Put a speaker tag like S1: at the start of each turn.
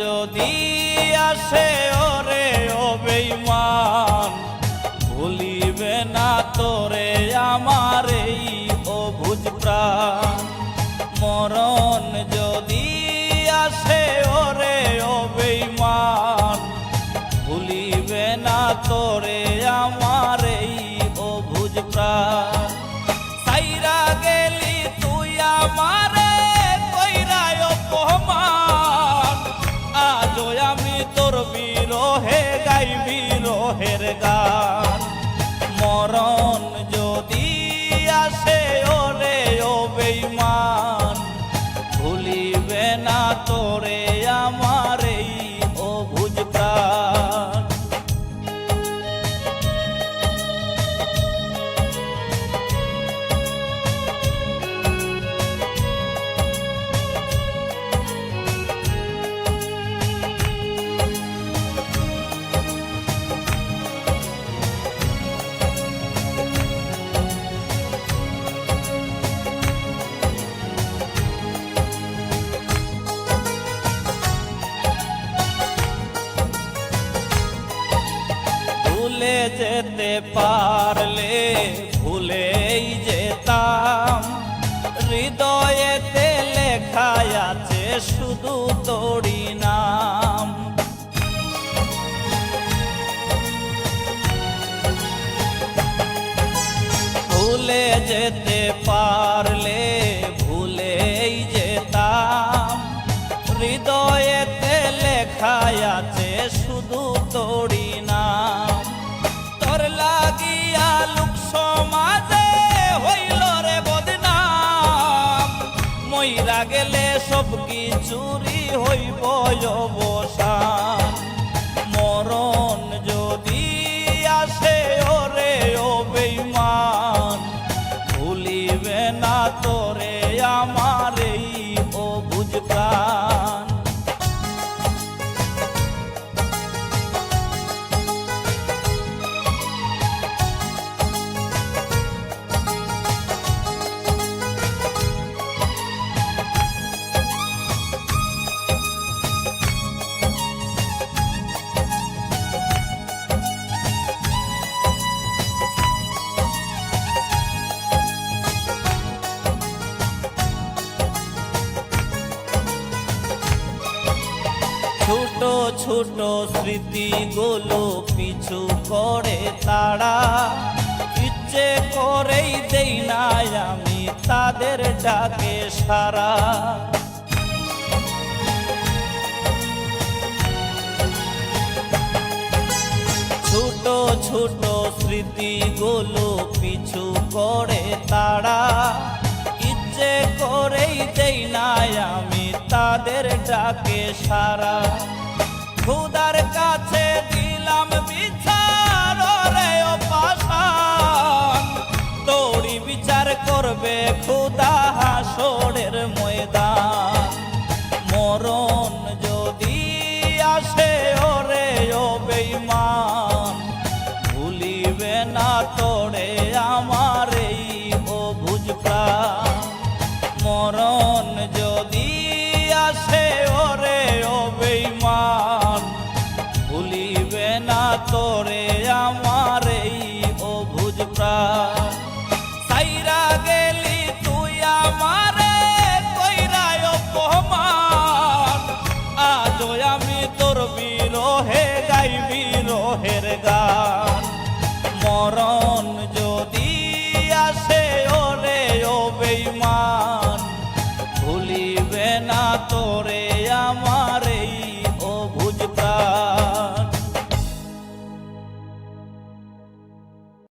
S1: যদি আসে ওরে ও বেমান ভুলিবে না তোরে আমার এই অভুজ প্রাণ। মরণ যদি বিরহের গান। মরণ যদি আসে ওরে, ও বেইমান ভুলিবে না তোরে আমার এই অবুজ প্রাণ। ভুলে যেতে পারলে ভুলেই যেতাম। হৃদয়েতে লেখা আছে শুধু তোড়ি নাম। ভুলে যেতে পারলে ভুলেই যেতাম। হৃদয়েতে লেখা আছে শুধু তোড়ি নাম। মইরা গেলে সব কিছুরি হইব অবসান ছোট ছোট স্মৃতিগুলো পিছু করে তারা। ইচ্ছে করেই দেই না আমি তাদের ডাকে সারা। ছোট ছোট স্মৃতিগুলো পিছু করে তারা। ইচ্ছে করেই দেই না আমি তাদের ডাকে সারা। খুদার কাছে দিলাম বিচার রে ও পাষাণ। তোরই বিচার করবে খুদা হাসরের ময়দান। মরণ যদি আসে, ওরে ও বেঈমান, ভুলিবে না তোর মোহের গান। মরণ যদি আসে ওরে ও বেইমান ভুলিবে না তোরে।